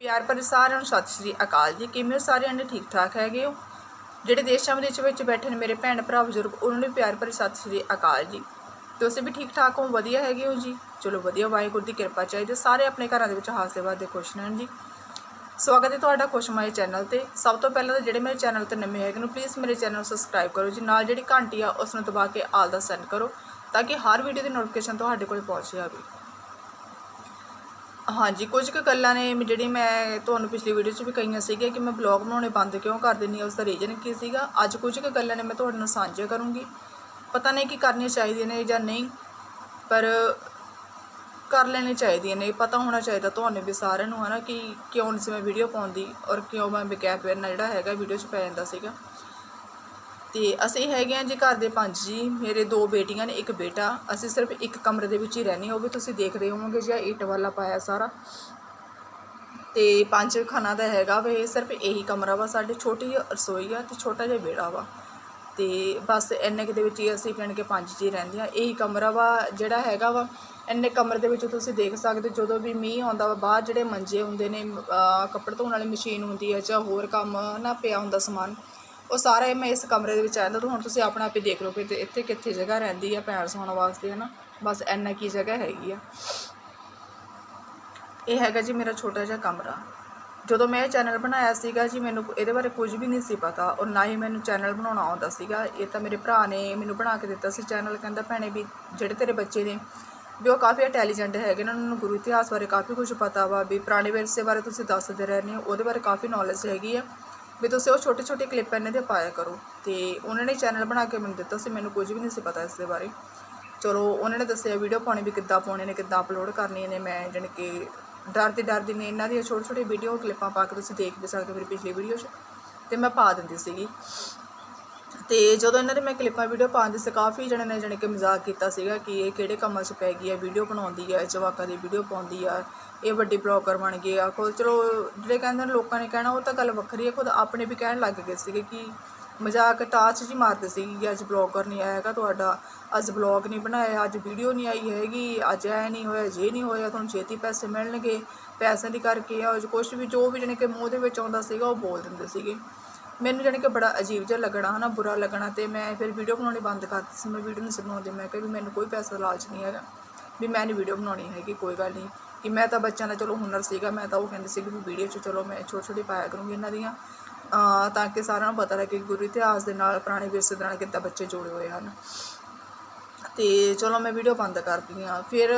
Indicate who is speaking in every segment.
Speaker 1: ਪਿਆਰ ਭਰੇ ਸਾਰਿਆਂ ਨੂੰ ਸਤਿ ਸ਼੍ਰੀ ਅਕਾਲ ਜੀ। ਕਿਵੇਂ ਹੋ ਸਾਰਿਆਂ ਨੇ ਠੀਕ ਠਾਕ ਹੈਗੇ ਹੋ? ਜਿਹੜੇ ਦੇਸ਼ਾਂ ਵਿਦੇਸ਼ਾਂ ਵਿੱਚ ਬੈਠੇ ਨੇ ਮੇਰੇ ਭੈਣ ਭਰਾ ਬਜ਼ੁਰਗ, ਉਹਨਾਂ ਨੂੰ ਵੀ ਪਿਆਰ ਭਰੀ ਸਤਿ ਸ਼੍ਰੀ ਅਕਾਲ ਜੀ। ਤੁਸੀਂ ਵੀ ਠੀਕ ਠਾਕ ਹੋ? ਵਧੀਆ ਹੈਗੇ ਹੋ ਜੀ? ਚਲੋ ਵਧੀਆ, ਵਾਹਿਗੁਰੂ ਦੀ ਕਿਰਪਾ ਚਾਹੀਦੀ ਸਾਰੇ ਆਪਣੇ ਘਰਾਂ ਦੇ ਵਿੱਚ ਹਾਸੇ ਵਾਦੇ ਖੁਸ਼ ਰਹਿਣ ਜੀ। ਸਵਾਗਤ ਹੈ ਤੁਹਾਡਾ ਖੁਸ਼ਮਾਈ ਚੈਨਲ ਤੇ। ਸਭ ਤੋਂ ਪਹਿਲਾਂ ਤਾਂ ਜਿਹੜੇ ਮੇਰੇ ਚੈਨਲ ਤੇ ਨਵੇਂ ਹੈਗੇ ਨੂੰ ਪਲੀਜ਼ ਮੇਰੇ ਚੈਨਲ ਨੂੰ ਸਬਸਕ੍ਰਾਈਬ ਕਰੋ ਜੀ। ਨਾਲ ਜਿਹੜੀ ਘੰਟੀ ਆ ਉਸ ਨੂੰ ਦਬਾ ਕੇ ਆਲ ਦਾ ਸੈਂਡ ਕਰੋ, ਤਾਂ ਕਿ ਹਰ ਵੀਡੀਓ ਦੀ ਨੋਟੀਫਿਕੇਸ਼ਨ ਤੁਹਾਡੇ ਕੋਲ ਪਹੁੰਚ ਜਾਵੇ। ਹਾਂਜੀ, ਕੁਝ ਕੁ ਗੱਲਾਂ ਨੇ ਮ- ਜਿਹੜੀ ਮੈਂ ਤੁਹਾਨੂੰ ਪਿਛਲੀ ਵੀਡੀਓ 'ਚ ਵੀ ਕਹੀਆਂ ਸੀਗੀਆਂ ਕਿ ਮੈਂ ਬਲੌਗ ਬਣਾਉਣੇ ਬੰਦ ਕਿਉਂ ਕਰ ਦਿੰਦੀ ਹਾਂ, ਉਸ ਦਾ ਰੀਜ਼ਨ ਕੀ ਸੀਗਾ। ਅੱਜ ਕੁਝ ਕੁ ਗੱਲਾਂ ਨੇ ਮੈਂ ਤੁਹਾਡੇ ਨਾਲ ਸਾਂਝਾ ਕਰੂੰਗੀ। ਪਤਾ ਨਹੀਂ ਕਿ ਕਰਨੀਆਂ ਚਾਹੀਦੀਆਂ ਨੇ ਜਾਂ ਨਹੀਂ, ਪਰ ਕਰ ਲੈਣੀ ਚਾਹੀਦੀਆਂ ਨੇ। ਪਤਾ ਹੋਣਾ ਚਾਹੀਦਾ ਤੁਹਾਨੂੰ ਵੀ ਸਾਰਿਆਂ ਨੂੰ, ਹਨਾ, ਕਿ ਕਿਉਂ ਨਹੀਂ ਸੀ ਮੈਂ ਵੀਡੀਓ ਪਾਉਂਦੀ ਔਰ ਕਿਉਂ ਮੈਂ ਬਗੈਪ ਨਾਲ ਜਿਹੜਾ ਹੈਗਾ ਵੀਡੀਓ 'ਚ ਪੈ ਜਾਂਦਾ ਸੀਗਾ। ਤੇ ਅਸੀਂ ਹੈਗੇ ਹਾਂ ਜੀ ਘਰ ਦੇ ਪੰਜ ਜੀ ਮੇਰੇ ਦੋ ਬੇਟੀਆਂ ਨੇ ਇੱਕ ਬੇਟਾ। ਅਸੀਂ ਸਿਰਫ ਇੱਕ ਕਮਰੇ ਦੇ ਵਿੱਚ ਹੀ ਰਹਿੰਦੇ ਹਾਂ ਉਹ ਵੀ ਤੁਸੀਂ ਦੇਖਦੇ ਹੋਵੋਗੇ ਜਿਹਾ ਇੱਟ ਵਾਲਾ ਪਾਇਆ ਸਾਰਾ। ਤੇ ਪੰਜ ਖਾਨਾ ਦਾ ਹੈਗਾ ਵਾ ਇਹ ਸਿਰਫ ਇਹੀ ਕਮਰਾ ਵਾ ਸਾਡੇ ਛੋਟੀ ਜਿਹੀ ਰਸੋਈ ਆ ਤੇ ਛੋਟਾ ਜਿਹਾ ਵਿਹੜਾ ਵਾ। ਤੇ ਬਸ ਇੰਨੇ ਕੁ ਦੇ ਵਿੱਚ ਹੀ ਅਸੀਂ ਪਿੰਡ ਕੇ ਪੰਜ ਜੀ ਰਹਿੰਦੇ ਆ ਇਹੀ ਕਮਰਾ ਵਾ ਜਿਹੜਾ ਹੈਗਾ ਵਾ ਇੰਨੇ ਕਮਰੇ ਦੇ ਵਿੱਚ ਤੁਸੀਂ ਦੇਖ ਸਕਦੇ ਹੋ, ਜਦੋਂ ਵੀ ਮੀਂਹ ਆਉਂਦਾ ਵਾ ਬਾਹਰ ਜਿਹੜੇ ਮੰਜੇ ਹੁੰਦੇ ਨੇ ਕੱਪੜੇ ਧੋਣ ਵਾਲੀ ਮਸ਼ੀਨ ਹੁੰਦੀ ਹੈ ਜਾਂ ਹੋਰ ਕੰਮ ਨਾ ਪਿਆ ਹੁੰਦਾ ਸਮਾਨ ਉਹ ਸਾਰਾ ਮੈਂ ਇਸ ਕਮਰੇ ਦੇ ਵਿੱਚ ਆਂਦਾ ਤਾਂ ਹੁਣ ਤੁਸੀਂ ਆਪਣਾ ਆਪ ਹੀ ਦੇਖ ਲਓ ਕਿ ਤੇ ਇੱਥੇ ਕਿੱਥੇ ਜਗ੍ਹਾ ਰਹਿੰਦੀ ਆ ਪੈਰ ਸੌਣ ਵਾਸਤੇ ਹੈ ਨਾ ਬਸ ਇੰਨਾ ਕੀ ਜਗ੍ਹਾ ਹੈਗੀ ਆ। ਇਹ ਹੈਗਾ ਜੀ ਮੇਰਾ ਛੋਟਾ ਜਿਹਾ ਕਮਰਾ। ਜਦੋਂ ਮੈਂ ਇਹ ਚੈਨਲ ਬਣਾਇਆ ਸੀਗਾ ਜੀ, ਮੈਨੂੰ ਇਹਦੇ ਬਾਰੇ ਕੁਝ ਵੀ ਨਹੀਂ ਸੀ ਪਤਾ। ਔਰ ਨਾ ਹੀ ਮੈਨੂੰ ਚੈਨਲ ਬਣਾਉਣਾ ਆਉਂਦਾ ਸੀਗਾ। ਇਹ ਤਾਂ ਮੇਰੇ ਭਰਾ ਨੇ ਮੈਨੂੰ ਬਣਾ ਕੇ ਦਿੱਤਾ ਸੀ ਚੈਨਲ, ਕਹਿੰਦਾ ਭੈਣੇ ਵੀ ਜਿਹੜੇ ਤੇਰੇ ਬੱਚੇ ਨੇ, ਵੀ ਉਹ ਕਾਫੀ ਇੰਟੈਲੀਜੈਂਟ ਹੈਗੇ ਨੇ, ਉਹਨਾਂ ਨੂੰ ਗੁਰੂ ਇਤਿਹਾਸ ਬਾਰੇ ਕਾਫੀ ਕੁਝ ਪਤਾ ਵਾ, ਵੀ ਪੁਰਾਣੇ ਵਿਰਸੇ ਬਾਰੇ ਤੁਸੀਂ ਦੱਸਦੇ ਰਹਿੰਦੇ ਹੋ, ਉਹਦੇ ਬਾਰੇ ਕਾਫੀ ਨੌਲੇਜ ਹੈਗੀ ਆ। ਵੀ ਤੁਸੀਂ ਉਹ ਛੋਟੇ ਛੋਟੇ ਕਲਿੱਪ ਇਹਨਾਂ ਦੇ ਪਾਇਆ ਕਰੋ ਤੇ ਉਹਨਾਂ ਨੇ ਚੈਨਲ ਬਣਾ ਕੇ ਮੈਨੂੰ ਦਿੱਤਾ ਸੀ, ਮੈਨੂੰ ਕੁਝ ਵੀ ਨਹੀਂ ਸੀ ਪਤਾ ਇਸ ਦੇ ਬਾਰੇ। ਚਲੋ, ਉਹਨਾਂ ਨੇ ਦੱਸਿਆ ਵੀਡੀਓ ਪਾਉਣੀ ਵੀ ਕਿੱਦਾਂ ਪਾਉਣੇ ਨੇ ਕਿੱਦਾਂ ਅਪਲੋਡ ਕਰਨੀਆਂ ਨੇ ਮੈਂ ਜਾਣੀ ਕਿ ਡਰਦੀ ਡਰਦੀ ਨੇ ਇਹਨਾਂ ਦੀਆਂ ਛੋਟੇ ਛੋਟੇ ਵੀਡੀਓ ਕਲਿੱਪਾਂ ਪਾ ਕੇ ਤੁਸੀਂ ਦੇਖ ਵੀ ਸਕਦੇ ਹੋ ਮੇਰੀ ਪਿਛਲੀ ਵੀਡੀਓ 'ਚ, ਤੇ ਮੈਂ ਪਾ ਦਿੰਦੀ ਸੀਗੀ। ਤੇ ਜਦੋਂ ਇਹਨਾਂ ਦੇ ਮੈਂ ਕਲਿੱਪਾਂ ਵੀਡੀਓ ਪਾਉਂਦੀ ਸੀ, ਕਾਫੀ ਜਣੇ ਨੇ ਜਾਣੀ ਕਿ ਮਜ਼ਾਕ ਕੀਤਾ ਸੀਗਾ ਕਿ ਇਹ ਕਿਹੜੇ ਕੰਮਾਂ 'ਚ ਪੈ ਗਈ ਹੈ, ਵੀਡੀਓ ਬਣਾਉਂਦੀ ਹੈ, ਜਵਾਕਾਂ ਦੀ ਵੀਡੀਓ ਪਾਉਂਦੀ ਆ, ਇਹ ਵੱਡੀ ਬਲੌਗਰ ਬਣ ਗਈ ਆ, ਖੁਦ ਚਲੋ ਜਿਹੜੇ ਕਹਿੰਦੇ ਨੇ ਲੋਕਾਂ ਨੇ ਕਹਿਣਾ, ਉਹ ਤਾਂ ਗੱਲ ਵੱਖਰੀ ਹੈ ਖੁਦ ਆਪਣੇ ਵੀ ਕਹਿਣ ਲੱਗ ਗਏ ਸੀਗੇ ਕਿ ਮਜ਼ਾਕ ਟਾਚ ਜੀ ਮਾਰਦੇ ਸੀ ਕਿ ਅੱਜ ਬਲੌਗਰ ਨਹੀਂ ਆਇਆ ਹੈਗਾ ਤੁਹਾਡਾ, ਅੱਜ ਬਲੌਗ ਨਹੀਂ ਬਣਾਇਆ, ਅੱਜ ਵੀਡੀਓ ਨਹੀਂ ਆਈ ਹੈਗੀ, ਅੱਜ ਐ ਨਹੀਂ ਹੋਇਆ, ਜੇ ਨਹੀਂ ਹੋਇਆ, ਤੁਹਾਨੂੰ ਛੇਤੀ ਪੈਸੇ ਮਿਲਣਗੇ, ਪੈਸਿਆਂ ਦੀ ਕਰਕੇ ਆ ਕੁਝ ਵੀ ਜੋ ਵੀ ਜਾਣੀ ਕਿ ਮੂੰਹ ਦੇ ਵਿੱਚ ਆਉਂਦਾ ਸੀਗਾ, ਉਹ ਬੋਲ ਦਿੰਦੇ ਸੀਗੇ। ਮੈਨੂੰ ਜਾਣੀ ਕਿ ਬੜਾ ਅਜੀਬ ਜਿਹਾ ਲੱਗਣਾ ਹੈ ਨਾ ਬੁਰਾ ਲੱਗਣਾ ਅਤੇ ਮੈਂ ਫਿਰ ਵੀਡੀਓ ਬਣਾਉਣੀ ਬੰਦ ਕਰਤੀ ਸੀ। ਮੈਂ ਵੀਡੀਓ ਨਹੀਂ ਸੀ ਬਣਾਉਂਦੀ। ਮੈਂ ਕਿਹਾ ਵੀ ਮੈਨੂੰ ਕੋਈ ਪੈਸਾ ਦਾ ਲਾਲਚ ਨਹੀਂ ਹੈਗਾ, ਵੀ ਮੈਂ ਨਹੀਂ ਵੀਡੀਓ ਬਣਾਉਣੀ ਹੈਗੀ, ਕੋਈ ਗੱਲ ਨਹੀਂ। ਕਿ ਮੈਂ ਤਾਂ ਬੱਚਿਆਂ ਦਾ ਚਲੋ ਹੁਨਰ ਸੀਗਾ, ਮੈਂ ਤਾਂ ਉਹ ਕਹਿੰਦੇ ਸੀ ਕਿ ਵੀਡੀਓ 'ਚ ਚਲੋ ਮੈਂ ਛੋਟੀ ਛੋਟੀ ਪਾਇਆ ਕਰੂੰਗੀ ਇਹਨਾਂ ਦੀਆਂ ਤਾਂ ਕਿ ਸਾਰਿਆਂ ਨੂੰ ਪਤਾ ਲੱਗੇ ਕਿ ਗੁਰੂ ਇਤਿਹਾਸ ਦੇ ਨਾਲ, ਪੁਰਾਣੇ ਵਿਰਸੇ ਦੇ ਨਾਲ ਕਿੱਦਾਂ ਬੱਚੇ ਜੁੜੇ ਹੋਏ ਹਨ। ਤੇ ਚਲੋ ਮੈਂ ਵੀਡੀਓ ਬੰਦ ਕਰਦੀ ਹਾਂ। ਫਿਰ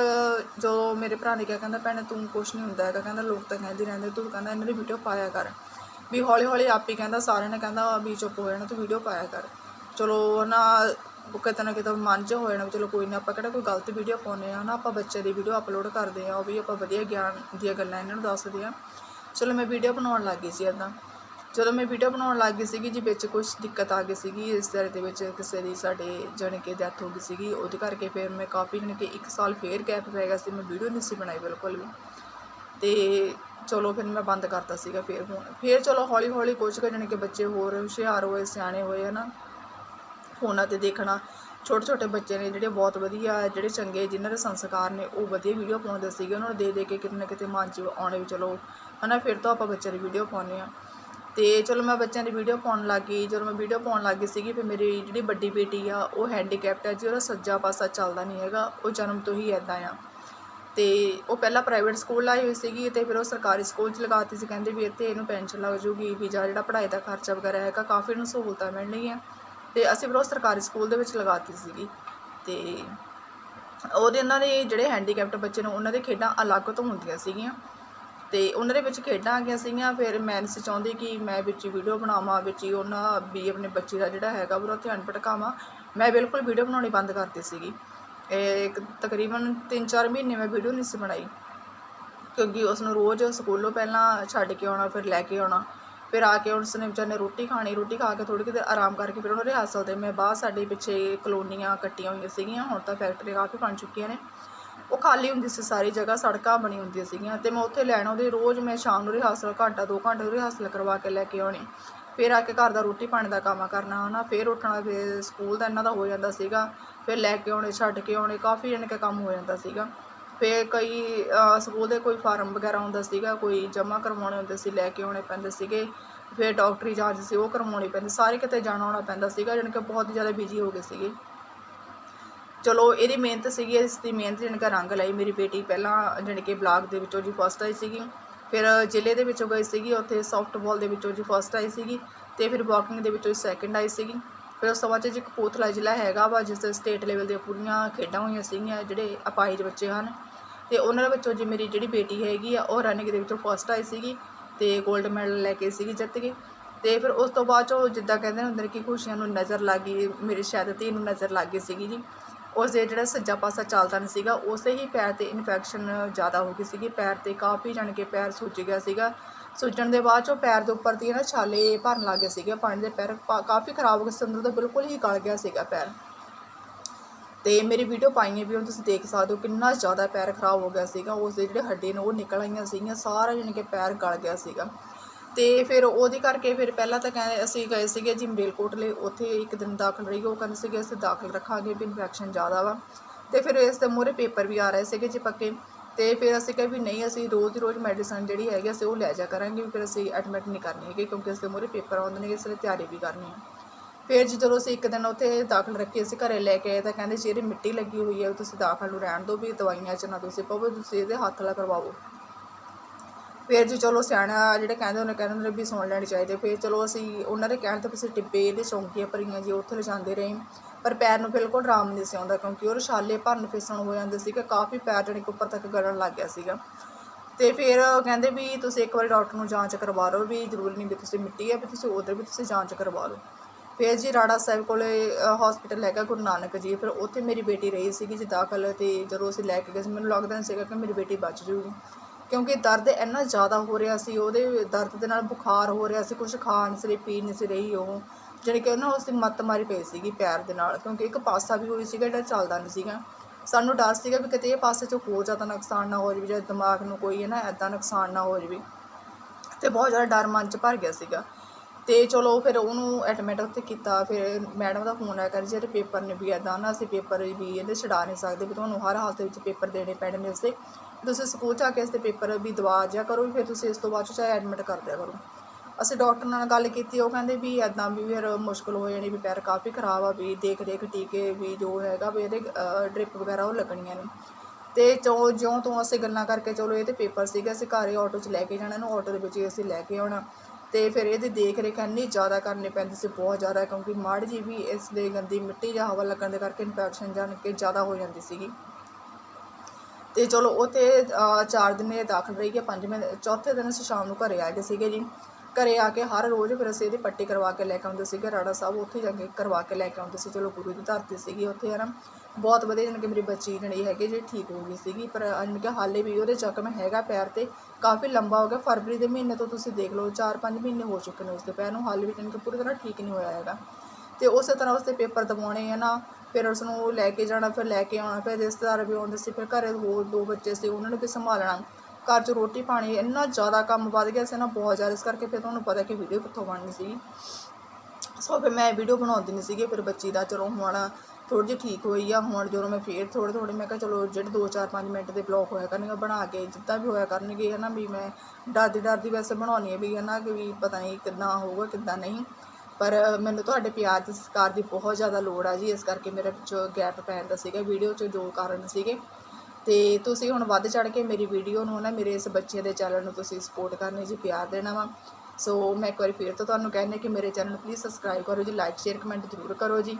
Speaker 1: ਜਦੋਂ ਮੇਰੇ ਭਰਾ ਨੇ ਕਿਹਾ, ਕਹਿੰਦਾ, ਭੈਣੇ, ਤੂੰ ਕੁਛ ਨਹੀਂ ਹੁੰਦਾ ਹੈਗਾ। ਕਹਿੰਦਾ, ਲੋਕ ਤਾਂ ਕਹਿੰਦੇ ਰਹਿੰਦੇ, ਤੂੰ ਕਹਿੰਦਾ, ਇਹਨਾਂ ਦੀ ਵੀਡੀਓ ਪਾਇਆ ਕਰ। ਵੀ ਹੌਲੀ ਹੌਲੀ ਆਪ ਹੀ ਕਹਿੰਦਾ, ਸਾਰਿਆਂ ਨੇ ਕਹਿੰਦਾ, ਵੀ ਚੁੱਪ ਹੋ ਜਾਣਾ, ਤੂੰ ਵੀਡੀਓ ਪਾਇਆ ਕਰ। ਚਲੋ ਨਾ ਉਹ ਕਿਤੇ ਨਾ ਕਿਤੇ ਮਨ 'ਚ ਹੋ ਜਾਣਾ ਵੀ ਚਲੋ ਕੋਈ ਨਾ, ਆਪਾਂ ਕਿਹੜਾ ਕੋਈ ਗਲਤ ਵੀਡੀਓ ਪਾਉਂਦੇ ਆ ਨਾ, ਆਪਾਂ ਬੱਚੇ ਦੀ ਵੀਡੀਓ ਅਪਲੋਡ ਕਰਦੇ ਆ ਉਹ ਵੀ ਆਪਾਂ ਵਧੀਆ ਗਿਆਨ ਦੀਆਂ ਗੱਲਾਂ ਇਹਨਾਂ ਨੂੰ ਦੱਸਦੇ ਆ ਚਲੋ ਮੈਂ ਵੀਡੀਓ ਬਣਾਉਣ ਲੱਗ ਗਈ ਸੀ ਇੱਦਾਂ ਜਦੋਂ ਮੈਂ ਵੀਡੀਓ ਬਣਾਉਣ ਲੱਗ ਗਈ ਸੀਗੀ ਜੀ, ਵਿੱਚ ਕੁਝ ਦਿੱਕਤ ਆ ਗਈ ਸੀਗੀ, ਇਸ ਤਰ੍ਹਾਂ ਦੇ ਵਿੱਚ ਕਿਸੇ ਦੀ ਸਾਡੇ ਜਾਣੀ ਕਿ ਡੈਥ ਹੋ ਗਈ ਸੀਗੀ, ਉਹਦੇ ਕਰਕੇ ਫਿਰ ਮੈਂ ਕਾਫੀ ਜਾਣੀ ਕਿ ਇੱਕ ਸਾਲ ਫੇਰ ਗੈਪ ਪੈ ਗਿਆ ਸੀ, ਮੈਂ ਵੀਡੀਓ ਨਹੀਂ ਸੀ ਬਣਾਈ ਬਿਲਕੁਲ ਵੀ। ਤੇ ਚਲੋ ਫਿਰ ਮੈਂ ਬੰਦ ਕਰਤਾ ਸੀਗਾ ਫਿਰ ਫੋਨ ਫਿਰ ਚਲੋ ਹੌਲੀ ਹੌਲੀ ਕੁਝ ਕੁ ਜਾਣੀ ਕਿ ਬੱਚੇ ਹੋਰ ਹੁਸ਼ਿਆਰ ਹੋਏ, ਸਿਆਣੇ ਹੋਏ ਹੈ ਨਾ ਫੋਨਾਂ ਤੇ ਦੇਖਣਾ। ਛੋਟੇ ਛੋਟੇ ਬੱਚੇ ਨੇ ਜਿਹੜੇ ਬਹੁਤ ਵਧੀਆ, ਜਿਹੜੇ ਚੰਗੇ, ਜਿਨ੍ਹਾਂ ਦੇ ਸੰਸਕਾਰ ਨੇ, ਉਹ ਵਧੀਆ ਵੀਡੀਓ ਪਾਉਂਦੇ ਸੀਗੇ। ਉਹਨਾਂ ਨੂੰ ਦੇ ਦੇ ਕੇ ਕਿਤੇ ਨਾ ਕਿਤੇ ਮਨ 'ਚ ਆਉਣੇ ਵੀ ਚਲੋ ਹੈ ਨਾ ਫਿਰ ਤੋਂ ਆਪਾਂ ਬੱਚਿਆਂ ਦੀ ਵੀਡੀਓ ਪਾਉਂਦੇ ਆ ਤੇ ਚਲੋ ਮੈਂ ਬੱਚਿਆਂ ਦੀ ਵੀਡੀਓ ਪਾਉਣ ਲੱਗ। ਗਈ ਜਦੋਂ ਮੈਂ ਵੀਡੀਓ ਪਾਉਣ ਲੱਗ ਗਈ ਸੀਗੀ, ਫਿਰ ਮੇਰੀ ਜਿਹੜੀ ਵੱਡੀ ਬੇਟੀ ਆ, ਉਹ ਹੈਂਡੀਕੈਪਟ ਹੈ ਜੀ। ਉਹਦਾ ਸੱਜਾ ਪਾਸਾ ਚੱਲਦਾ ਨਹੀਂ ਹੈਗਾ। ਉਹ ਜਨਮ ਤੋਂ ਹੀ ਐਦਾਂ ਆ। ਅਤੇ ਉਹ ਪਹਿਲਾਂ ਪ੍ਰਾਈਵੇਟ ਸਕੂਲ ਲਾਈ ਹੋਈ ਸੀਗੀ ਅਤੇ ਫਿਰ ਉਹ ਸਰਕਾਰੀ ਸਕੂਲ 'ਚ ਲਗਾਤੀ ਸੀ। ਕਹਿੰਦੇ ਵੀ ਇੱਥੇ ਇਹਨੂੰ ਪੈਨਸ਼ਨ ਲੱਗ ਜੂਗੀ, ਵੀ ਜਾਂ ਜਿਹੜਾ ਪੜ੍ਹਾਈ ਦਾ ਖਰਚਾ ਵਗੈਰਾ ਹੈਗਾ, ਕਾਫੀ ਇਹਨੂੰ ਸਹੂਲਤਾਂ ਮਿਲਣਗੀਆਂ। ਅਤੇ ਅਸੀਂ ਫਿਰ ਉਹ ਸਰਕਾਰੀ ਸਕੂਲ ਦੇ ਵਿੱਚ ਲਗਾਤੀ ਸੀਗੀ। ਅਤੇ ਉਹਦੇ ਉਹਨਾਂ ਦੇ ਜਿਹੜੇ ਹੈਂਡੀਕੈਪਟ ਬੱਚੇ ਨੇ, ਉਹਨਾਂ ਦੇ ਖੇਡਾਂ ਅਲੱਗ ਤੋਂ ਹੁੰਦੀਆਂ ਸੀਗੀਆਂ। ਅਤੇ ਉਹਨਾਂ ਦੇ ਵਿੱਚ ਖੇਡਾਂ ਆ ਗਈਆਂ ਸੀਗੀਆਂ। ਫਿਰ ਮੈਂ ਨਹੀਂ ਸੀ ਚਾਹੁੰਦੀ ਕਿ ਮੈਂ ਵਿੱਚ ਵੀਡੀਓ ਬਣਾਵਾਂ, ਵਿੱਚ ਹੀ ਉਹਨਾਂ ਵੀ ਆਪਣੇ ਬੱਚੇ ਦਾ ਜਿਹੜਾ ਹੈਗਾ ਉਹਦਾ ਧਿਆਨ ਭਟਕਾਵਾਂ। ਮੈਂ ਬਿਲਕੁਲ ਵੀਡੀਓ ਬਣਾਉਣੀ ਬੰਦ ਕਰਤੀ ਸੀਗੀ। ਇਹ ਇੱਕ ਤਕਰੀਬਨ 3-4 ਮਹੀਨੇ ਮੈਂ ਵੀਡੀਓ ਨਹੀਂ ਸੀ ਬਣਾਈ। ਕਿਉਂਕਿ ਉਸ ਨੂੰ ਰੋਜ਼ ਸਕੂਲੋਂ ਪਹਿਲਾਂ ਛੱਡ ਕੇ ਆਉਣਾ, ਫਿਰ ਲੈ ਕੇ ਆਉਣਾ, ਫਿਰ ਆ ਕੇ ਉਸ ਨੇ ਵਿਚਾਰੇ ਰੋਟੀ ਖਾਣੀ, ਰੋਟੀ ਖਾ ਕੇ ਥੋੜੀ ਕਿਤੇ ਆਰਾਮ ਕਰਕੇ ਫਿਰ ਉਹਨੂੰ ਰਿਹਾਸਲ ਤੇ ਮੈਂ ਬਾਹਰ ਸਾਡੇ ਪਿੱਛੇ ਕਲੋਨੀਆਂ ਕੱਟੀਆਂ ਹੋਈਆਂ ਸੀਗੀਆਂ, ਹੁਣ ਤਾਂ ਫੈਕਟਰੀ ਕਾਫੀ ਬਣ ਚੁੱਕੀਆਂ ਨੇ। ਉਹ ਖਾਲੀ ਹੁੰਦੀ ਸੀ ਸਾਰੀ ਜਗ੍ਹਾ, ਸੜਕਾਂ ਬਣੀ ਹੁੰਦੀਆਂ ਸੀਗੀਆਂ ਤੇ ਮੈਂ ਉੱਥੇ ਲੈਣ ਆਉਂਦੀ ਰੋਜ਼ ਮੈਂ ਸ਼ਾਮ ਨੂੰ ਰਿਹਾਸਲ ਘੰਟਾ, ਦੋ ਘੰਟੇ ਰਿਹਾਸਲ ਕਰਵਾ ਕੇ ਲੈ ਕੇ ਆਉਣੀ। ਫਿਰ ਆ ਕੇ ਘਰ ਦਾ ਰੋਟੀ ਪਾਣੀ ਦਾ ਕੰਮ ਕਰਨਾ, ਹਨਾ, ਫਿਰ ਉੱਠਣਾ, ਫਿਰ ਸਕੂਲ ਦਾ ਇਹਨਾਂ ਦਾ ਹੋ ਜਾਂਦਾ ਸੀਗਾ। ਫਿਰ ਲੈ ਕੇ ਆਉਣੇ, ਛੱਡ ਕੇ ਆਉਣੇ, ਕਾਫੀ ਜਾਣੀ ਕਿ ਕੰਮ ਹੋ ਜਾਂਦਾ ਸੀਗਾ। ਫਿਰ ਕਈ ਸਕੂਲ ਦੇ ਕੋਈ ਫਾਰਮ ਵਗੈਰਾ ਹੁੰਦਾ ਸੀਗਾ, ਕੋਈ ਜਮ੍ਹਾਂ ਕਰਵਾਉਣੇ ਹੁੰਦੇ ਸੀ, ਲੈ ਕੇ ਆਉਣੇ ਪੈਂਦੇ ਸੀਗੇ। ਫਿਰ ਡਾਕਟਰੀ ਜਾਂਚ ਸੀ, ਉਹ ਕਰਵਾਉਣੀ ਪੈਂਦੀ, ਸਾਰੇ ਕਿਤੇ ਜਾਣਾ ਆਉਣਾ ਪੈਂਦਾ ਸੀਗਾ, ਜਾਣੀ ਕਿ ਬਹੁਤ ਜ਼ਿਆਦਾ ਬਿਜ਼ੀ ਹੋ ਗਏ ਸੀਗੇ। ਚਲੋ, ਇਹਦੀ ਮਿਹਨਤ ਸੀਗੀ, ਇਸ ਦੀ ਮਿਹਨਤ ਜਾਣੀ ਕਿ ਰੰਗ ਲਈ ਮੇਰੀ ਬੇਟੀ ਪਹਿਲਾਂ, ਜਾਣੀ ਕਿ ਬਲਾਕ ਦੇ ਵਿੱਚੋਂ ਜੀ ਫਸਟ ਆਈ ਸੀਗੀ। ਫਿਰ ਜ਼ਿਲ੍ਹੇ ਦੇ ਵਿੱਚੋਂ ਗਈ ਸੀਗੀ, ਉੱਥੇ ਸੌਫਟਬਾਲ ਦੇ ਵਿੱਚੋਂ ਜੀ ਫਸਟ ਆਈ ਸੀਗੀ, ਤੇ ਫਿਰ ਵਾਕਿੰਗ ਦੇ ਵਿੱਚੋਂ ਸੈਕਿੰਡ ਆਈ ਸੀਗੀ। ਫਿਰ ਉਸ ਤੋਂ ਬਾਅਦ 'ਚ ਜੀ ਕਪੂਰਥਲਾ ਜ਼ਿਲ੍ਹਾ ਹੈਗਾ ਵਾ, ਜਿਸ ਸਟੇਟ ਲੈਵਲ ਦੀਆਂ ਪੂਰੀਆਂ ਖੇਡਾਂ ਹੋਈਆਂ ਸੀਗੀਆਂ, ਜਿਹੜੇ ਅਪਾਹਿਜ ਬੱਚੇ ਹਨ, ਤੇ ਉਹਨਾਂ ਦੇ ਵਿੱਚੋਂ ਜੀ ਮੇਰੀ ਜਿਹੜੀ ਬੇਟੀ ਹੈਗੀ ਆ, ਉਹ ਰਨਿੰਗ ਦੇ ਵਿੱਚੋਂ ਫਸਟ ਆਈ ਸੀਗੀ ਤੇ 골ਡ ਮੈਡਲ ਲੈ ਕੇ ਸੀਗੀ ਜਿੱਤ ਕੇ। ਤੇ ਫਿਰ ਉਸ ਤੋਂ ਬਾਅਦ ਚੋਂ ਜਿੱਦਾਂ ਕਹਿੰਦੇ ਹੁੰਦੇ ਨੇ ਕਿ ਖੁਸ਼ੀਆਂ ਨੂੰ ਨਜ਼ਰ ਲੱਗ ਗਈ ਮੇਰੀ ਸ਼ਾਇਦ ਧੀ ਨੂੰ ਨਜ਼ਰ ਲੱਗ ਗਈ ਸੀਗੀ ਜੀ। ਉਸ ਦੇ ਜਿਹੜਾ ਸੱਜਾ ਪਾਸਾ ਚੱਲਦਾ ਨਹੀਂ ਸੀਗਾ, ਉਸੇ ਹੀ ਪੈਰ ਤੇ ਇਨਫੈਕਸ਼ਨ ਜ਼ਿਆਦਾ ਹੋ ਗਈ ਸੀਗੀ, ਪੈਰ ਤੇ ਕਾਫੀ ਜਾਣ ਕੇ ਪੈਰ ਸੁੱਜ ਗਿਆ ਸੀਗਾ। ਸੁੱਜਣ ਦੇ ਬਾਅਦ ਚੋਂ ਪੈਰ ਦੇ ਉੱਪਰ ਦੀ ਨਾ ਛਾਲੇ ਭਰਨ ਲੱਗ ਗਏ ਸੀਗੇ, ਪਾਣੀ ਦੇ ਪੈਰ ਪਾ- ਕਾਫੀ ਖਰਾਬ ਹੋ ਗਏ ਸੀ, ਅੰਦਰੋਂ ਤਾਂ ਬਿਲਕੁਲ ਹੀ ਗਲ ਗਿਆ ਸੀਗਾ ਪੈਰ। ਤੇ ਮੇਰੀ ਵੀਡੀਓ ਪਾਈ ਵੀ, ਹੁਣ ਤੁਸੀਂ ਦੇਖ ਸਕਦੇ ਹੋ ਕਿੰਨਾ ਜ਼ਿਆਦਾ ਪੈਰ ਖਰਾਬ ਹੋ ਗਿਆ ਸੀਗਾ, ਉਸ ਦੇ ਜਿਹੜੇ ਹੱਡੀ ਨੇ ਉਹ ਨਿਕਲ ਆਈਆਂ ਸੀਗੀਆਂ, ਸਾਰਾ ਜਾਣੀ ਕਿ ਪੈਰ ਗਲ ਗਿਆ ਸੀਗਾ। ਤੇ ਫਿਰ ਉਹਦੇ ਕਰਕੇ ਫਿਰ ਪਹਿਲਾਂ ਤਾਂ ਕਹਿੰਦੇ, ਅਸੀਂ ਗਏ ਸੀਗੇ ਜੀ ਮਲੇਰਕੋਟਲੇ, ਉੱਥੇ ਇੱਕ ਦਿਨ ਦਾਖਲ ਰਹੀ, ਉਹ ਕਹਿੰਦੇ ਸੀਗੇ ਅਸੀਂ ਦਾਖਲ ਰੱਖਾਂਗੇ ਵੀ ਇਨਫੈਕਸ਼ਨ ਜ਼ਿਆਦਾ ਵਾ। ਤੇ ਫਿਰ ਇਸ ਦੇ ਮੂਹਰੇ ਪੇਪਰ ਵੀ ਆ ਰਹੇ ਸੀਗੇ ਜੀ ਪੱਕੇ। ਤੇ ਫਿਰ ਅਸੀਂ ਕਿਹਾ ਵੀ ਨਹੀਂ, ਅਸੀਂ ਰੋਜ਼ ਦੀ ਰੋਜ਼ ਮੈਡੀਸਨ ਜਿਹੜੀ ਹੈਗੀ ਅਸੀਂ ਉਹ ਲੈ ਜਾ ਕਰਾਂਗੇ, ਵੀ ਫਿਰ ਅਸੀਂ ਐਡਮਿਟ ਨਹੀਂ ਕਰਨੀ ਹੈਗੀ ਕਿਉਂਕਿ ਇਸ ਦੇ ਮੂਹਰੇ ਪੇਪਰ ਆਉਂਦੇ ਨੇ ਇਸ ਲਈ ਤਿਆਰੀ ਵੀ ਕਰਨੀ ਹੈ ਫਿਰ ਜੀ ਜਦੋਂ ਅਸੀਂ ਇੱਕ ਦਿਨ ਉੱਥੇ ਦਾਖਲ ਰੱਖੀ, ਅਸੀਂ ਘਰੇ ਲੈ ਕੇ ਆਏ ਤਾਂ ਕਹਿੰਦੇ ਜੀ ਇਹਦੀ ਮਿੱਟੀ ਲੱਗੀ ਹੋਈ ਹੈ ਉਹ ਤੁਸੀਂ ਦਾਖਲ ਨੂੰ ਰਹਿਣ ਦਿਓ ਵੀ ਦਵਾਈਆਂ 'ਚ ਨਾ ਤੁਸੀਂ ਪਵੋ ਤੁਸੀਂ ਇਹਦੇ ਹੱਥ ਲਾ ਕਰਵਾਓ। ਫਿਰ ਜੀ ਚਲੋ ਸਿਆਣਾ ਜਿਹੜੇ ਕਹਿੰਦੇ ਉਹਨੇ ਕਹਿੰਦੇ ਨੇ ਵੀ ਸੁਣ ਲੈਣੀ ਚਾਹੀਦੀ। ਫਿਰ ਚਲੋ ਅਸੀਂ ਉਹਨਾਂ ਦੇ ਕਹਿਣ ਤੇ ਅਸੀਂ ਟਿੱਬੇ, ਇਹਦੇ ਚੌਂਕੀਆਂ ਭਰੀਆਂ ਜੀ, ਉੱਥੇ ਲਿਜਾਂਦੇ ਰਹੇ। ਪਰ ਪੈਰ ਨੂੰ ਬਿਲਕੁਲ ਆਰਾਮ ਨਹੀਂ ਸੀ ਆਉਂਦਾ ਕਿਉਂਕਿ ਉਹ ਛਾਲੇ ਭਰਨ ਫਿਸਣ ਹੋ ਜਾਂਦੇ ਸੀਗੇ, ਕਾਫੀ ਪੈਰ ਜਾਣੀ ਕਿ ਉੱਪਰ ਤੱਕ ਗੜਨ ਲੱਗ ਗਿਆ ਸੀਗਾ। ਤੇ ਫਿਰ ਕਹਿੰਦੇ ਵੀ ਤੁਸੀਂ ਇੱਕ ਵਾਰੀ ਡਾਕਟਰ ਨੂੰ ਜਾਂਚ ਕਰਵਾ ਲਓ ਵੀ ਜ਼ਰੂਰੀ ਨਹੀਂ ਵੀ ਤੁਸੀਂ ਮਿੱਟੀ ਹੈ, ਵੀ ਤੁਸੀਂ ਉਧਰ ਵੀ ਤੁਸੀਂ ਜਾਂਚ ਕਰਵਾ ਲਓ। ਫਿਰ ਜੀ ਰਾੜਾ ਸਾਹਿਬ ਕੋਲੇ ਹਸਪੀਟਲ ਹੈਗਾ ਗੁਰੂ ਨਾਨਕ ਜੀ, ਫਿਰ ਉੱਥੇ ਮੇਰੀ ਬੇਟੀ ਰਹੀ ਸੀਗੀ ਜੀ ਦਾਖਲ ਤੇ ਜਦੋਂ ਅਸੀਂ ਲੈ ਕੇ ਗਏ ਸੀ, ਮੈਨੂੰ ਲੱਗਦਾ ਨਹੀਂ ਸੀਗਾ ਕਿ ਮੇਰੀ ਬੇਟੀ ਬਚ ਜੂਗੀ। ਕਿਉਂਕਿ ਦਰਦ ਇੰਨਾ ਜ਼ਿਆਦਾ ਹੋ ਰਿਹਾ ਸੀ, ਉਹਦੇ ਦਰਦ ਦੇ ਨਾਲ ਬੁਖਾਰ ਹੋ ਰਿਹਾ ਸੀ ਕੁਝ ਖਾਣ ਸੀ ਪੀ ਨਹੀਂ ਸੀ ਰਹੀ ਉਹ। ਜਾਣੀ ਕਿ ਉਹਨਾਂ ਉਸ ਦੀ ਮੱਤ ਮਾਰੀ ਪਈ ਸੀਗੀ ਪੈਰ ਦੇ ਨਾਲ, ਕਿਉਂਕਿ ਇੱਕ ਪਾਸਾ ਵੀ ਹੋਈ ਸੀਗਾ ਜਿਹੜਾ ਚੱਲਦਾ ਨਹੀਂ ਸੀਗਾ। ਸਾਨੂੰ ਡਰ ਸੀਗਾ ਵੀ ਕਿਤੇ ਇਹ ਪਾਸੇ 'ਚ ਹੋਰ ਜ਼ਿਆਦਾ ਨੁਕਸਾਨ ਨਾ ਹੋ ਜਾਵੇ, ਜਾਂ ਦਿਮਾਗ ਨੂੰ ਕੋਈ ਹੈ ਨਾ ਐਦਾਂ ਨੁਕਸਾਨ ਨਾ ਹੋ ਜਾਵੇ। ਤੇ ਬਹੁਤ ਜ਼ਿਆਦਾ ਡਰ ਮਨ 'ਚ ਭਰ ਗਿਆ ਸੀਗਾ। ਤੇ ਚਲੋ ਫਿਰ ਉਹਨੂੰ ਐਡਮਿਟ ਉੱਥੇ ਕੀਤਾ, ਫਿਰ ਮੈਡਮ ਦਾ ਫੋਨ ਆਇਆ ਕਰ ਜਿਹੜੇ ਪੇਪਰ ਨੇ ਵੀ ਇੱਦਾਂ ਨਾ, ਅਸੀਂ ਪੇਪਰ ਵੀ ਇਹਦੇ ਛਡਾ ਨਹੀਂ ਸਕਦੇ, ਵੀ ਤੁਹਾਨੂੰ ਹਰ ਹਾਲਤ ਵਿੱਚ ਪੇਪਰ ਦੇਣੇ ਪੈਣੇ ਨੇ ਉਸਦੇ ਤੁਸੀਂ ਸਕੂਲ 'ਚ ਆ ਕੇ ਇਸ ਦੇ ਪੇਪਰ ਵੀ ਦਵਾ ਜਿਆ ਕਰੋ ਫਿਰ ਤੁਸੀਂ ਇਸ ਤੋਂ ਬਾਅਦ 'ਚ ਚਾਹੇ ਐਡਮਿਟ ਕਰ ਦਿਆ ਕਰੋ। ਅਸੀਂ ਡਾਕਟਰ ਨਾਲ ਗੱਲ ਕੀਤੀ ਉਹ ਕਹਿੰਦੇ ਵੀ ਇੱਦਾਂ ਵੀ ਫਿਰ ਮੁਸ਼ਕਿਲ ਹੋ ਜਾਣੀ ਵੀ ਪੈਰ ਕਾਫੀ ਖਰਾਬ ਆ ਵੀ ਦੇਖ ਦੇਖ ਟੀਕੇ ਵੀ ਜੋ ਹੈਗਾ ਵੀ ਇਹਦੇ ਡ੍ਰਿਪ ਵਗੈਰਾ ਉਹ ਲੱਗਣੀਆਂ ਨੇ। ਤੇ ਜੋ ਜਿਉਂ ਤੋਂ ਅਸੀਂ ਗੱਲਾਂ ਕਰਕੇ ਚਲੋ ਇਹਦੇ ਪੇਪਰ ਸੀਗੇ ਅਸੀਂ ਘਰੇ ਆਟੋ 'ਚ ਲੈ ਕੇ ਜਾਣਾ ਇਹਨੂੰ ਆਟੋ ਦੇ ਵਿੱਚ ਹੀ ਅਸੀਂ ਲੈ ਕੇ ਆਉਣਾ। ਤੇ ਫਿਰ ਇਹਦੀ ਦੇਖ ਰੇਖ ਇੰਨੀ ਜ਼ਿਆਦਾ ਕਰਨੀ ਪੈਂਦੀ ਸੀ ਬਹੁਤ ਜ਼ਿਆਦਾ ਕਿਉਂਕਿ ਮਾੜੀ ਜੀ ਵੀ ਇਸ ਦੇ ਗੰਦੀ ਮਿੱਟੀ ਜਾਂ ਹਵਾ ਲੱਗਣ ਦੇ ਕਰਕੇ ਇਨਫੈਕਸ਼ਨ ਜਾਣ ਕੇ ਜ਼ਿਆਦਾ ਹੋ ਜਾਂਦੀ ਸੀਗੀ। ਤੇ ਚਲੋ ਉੱਥੇ ਅ, ਚਾਰ ਦਿਨ ਇਹ ਦਾਖਲ ਰਹੀ ਗਿਆ ਪੰਜਵੇਂ ਚੌਥੇ ਦਿਨ ਅਸੀਂ ਸ਼ਾਮ ਨੂੰ ਘਰੇ ਆ ਗਏ ਸੀਗੇ ਜੀ। ਘਰੇ ਆ ਕੇ ਹਰ ਰੋਜ਼ ਫਿਰ ਅਸੀਂ ਇਹਦੀ ਪੱਟੀ ਕਰਵਾ ਕੇ ਲੈ ਕੇ ਆਉਂਦੇ ਸੀਗੇ, ਰਾੜਾ ਸਾਹਿਬ ਉੱਥੇ ਜਾ ਕੇ ਕਰਵਾ ਕੇ ਲੈ ਕੇ ਆਉਂਦੇ ਸੀ, ਚਲੋ ਗੁਰੂ ਦੀ ਧਰਤੀ ਸੀਗੀ ਉੱਥੇ ਹੈ ਨਾ ਬਹੁਤ ਵਧੀਆ ਜਾਣੀ ਕਿ ਮੇਰੀ ਬੱਚੀ ਜਿਹੜੀ ਹੈਗੀ ਜਿਹੜੀ ਠੀਕ ਹੋ ਗਈ ਸੀਗੀ, ਪਰ ਜਾਣੀ ਕਿ ਹਾਲੇ ਵੀ ਉਹਦੇ ਜ਼ਖਮ ਹੈਗਾ ਪੈਰ ਤੇ, ਕਾਫੀ ਲੰਬਾ ਹੋ ਗਿਆ, ਫਰਵਰੀ ਦੇ ਮਹੀਨੇ ਤੋਂ ਤੁਸੀਂ ਦੇਖ ਲਓ 4-5 ਮਹੀਨੇ ਹੋ ਚੁੱਕੇ ਨੇ ਉਸਦੇ ਪੈਰ ਨੂੰ, ਹਾਲੇ ਵੀ ਜਾਣੀ ਕਿ ਪੂਰੀ ਤਰ੍ਹਾਂ ਠੀਕ ਨਹੀਂ ਹੋਇਆ ਹੈਗਾ। ਤੇ ਉਸੇ ਤਰ੍ਹਾਂ ਉਸਦੇ ਪੇਪਰ ਦਵਾਉਣੇ ਆ ਨਾ ਫਿਰ ਉਸ ਨੂੰ ਲੈ ਕੇ ਜਾਣਾ, ਫਿਰ ਲੈ ਕੇ ਆਉਣਾ, ਫਿਰ ਰਿਸ਼ਤੇਦਾਰ ਵੀ ਆਉਂਦੇ ਸੀ, ਫਿਰ ਘਰੇ ਹੋਰ ਦੋ ਬੱਚੇ ਸੀ, ਉਹਨਾਂ ਨੂੰ ਵੀ ਸੰਭਾਲਣਾ। ਘਰ 'ਚ ਰੋਟੀ ਪਾਣੀ ਇੰਨਾ ਜ਼ਿਆਦਾ ਕੰਮ ਵੱਧ ਗਿਆ ਸੀ ਨਾ ਬਹੁਤ ਜ਼ਿਆਦਾ, ਇਸ ਕਰਕੇ ਫਿਰ ਤੁਹਾਨੂੰ ਪਤਾ ਕਿ ਵੀਡੀਓ ਕਿੱਥੋਂ ਬਣਨੀ ਸੀ ਸੋ ਫਿਰ ਮੈਂ ਵੀਡੀਓ ਬਣਾਉਂਦੀ ਨਹੀਂ ਸੀਗੀ, ਫਿਰ ਬੱਚੀ ਦਾ ਚਲੋ ਹੁਣ ਥੋੜ੍ਹੀ ਜਿਹੀ ਠੀਕ ਹੋਈ ਆ, ਹੁਣ ਜਦੋਂ ਮੈਂ ਫੇਰ ਥੋੜ੍ਹੇ ਥੋੜ੍ਹੇ ਮੈਂ ਕਿਹਾ ਚਲੋ ਜਿਹੜੇ 2-4-5 ਮਿੰਟ ਦੇ ਬਲੌਗ ਹੋਇਆ ਕਰਨਗੇ ਬਣਾ ਕੇ ਜਿੱਦਾਂ ਵੀ ਹੋਇਆ ਕਰਨਗੇ ਹੈ ਨਾ ਵੀ ਮੈਂ ਡਰਦੀ ਡਰਦੀ ਵੈਸੇ ਬਣਾਉਣੀ ਹੈ ਵੀ ਹੈ ਨਾ ਕਿ ਵੀ ਪਤਾ ਨਹੀਂ ਕਿੱਦਾਂ ਹੋਊਗਾ, ਕਿੱਦਾਂ ਨਹੀਂ। ਪਰ ਮੈਨੂੰ ਤੁਹਾਡੇ ਪਿਆਰ ਤੇ ਸਤਿਕਾਰ ਦੀ ਬਹੁਤ ਜ਼ਿਆਦਾ ਲੋੜ ਆ ਜੀ, ਇਸ ਕਰਕੇ ਮੇਰੇ ਵਿੱਚ ਗੈਪ ਪੈਂਦਾ ਸੀਗਾ ਵੀਡੀਓ 'ਚ ਜੋ ਕਾਰਨ ਸੀਗੇ। ਤੇ ਤੁਸੀਂ ਹੁਣ ਵੱਧ ਚੜ ਕੇ ਮੇਰੀ ਵੀਡੀਓ ਨੂੰ ਨਾ ਮੇਰੇ ਇਸ ਬੱਚੇ ਦੇ ਚੈਨਲ ਨੂੰ ਤੁਸੀਂ ਸਪੋਰਟ ਕਰਨੀ ਜੀ, ਪਿਆਰ ਦੇਣਾ ਵਾ। ਸੋ ਮੈਂ ਇੱਕ ਵਾਰੀ ਫਿਰ ਤੋਂ ਤੁਹਾਨੂੰ ਕਹਿੰਦੇ ਕਿ ਮੇਰੇ ਚੈਨਲ ਨੂੰ ਪਲੀਜ਼ ਸਬਸਕ੍ਰਾਈਬ ਕਰੋ ਜੀ ਲਾਈਕ ਸ਼ੇਅਰ ਕਮੈਂਟ ਜ਼ਰੂਰ ਕਰੋ ਜੀ।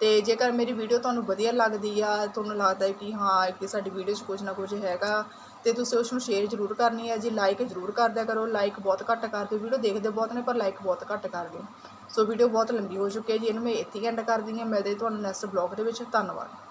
Speaker 1: ਤੇ ਜੇਕਰ ਮੇਰੀ ਵੀਡੀਓ ਤੁਹਾਨੂੰ ਵਧੀਆ ਲੱਗਦੀ ਆ, ਤੁਹਾਨੂੰ ਲੱਗਦਾ ਹੈ ਕਿ ਹਾਂ ਕਿ ਸਾਡੀ ਵੀਡੀਓ 'ਚ ਕੁਝ ਨਾ ਕੁਝ ਹੈਗਾ, ਤੇ ਤੁਸੀਂ ਉਸ ਨੂੰ ਸ਼ੇਅਰ ਜ਼ਰੂਰ ਕਰਨੀ ਹੈ ਜੀ ਲਾਈਕ ਜ਼ਰੂਰ ਕਰਦਿਆ ਕਰੋ। ਲਾਈਕ ਬਹੁਤ ਘੱਟ ਕਰਦੇ ਵੀਡੀਓ ਦੇਖਦੇ ਬਹੁਤ ਨੇ, ਪਰ ਲਾਈਕ ਬਹੁਤ ਘੱਟ ਕਰਦੇ ਹੋ। ਸੋ ਵੀਡੀਓ ਬਹੁਤ ਲੰਬੀ ਹੋ ਚੁੱਕੀ ਹੈ ਜੀ, ਇਹਨੂੰ ਮੈਂ ਇੱਥੇ ਹੀ ਐਂਡ ਕਰਦੀ ਹਾਂ। ਮਿਲਦੇ ਤੁਹਾਨੂੰ ਨੈਕਸਟ ਬਲੌਗ ਦੇ ਵਿੱਚ। ਧੰਨਵਾਦ।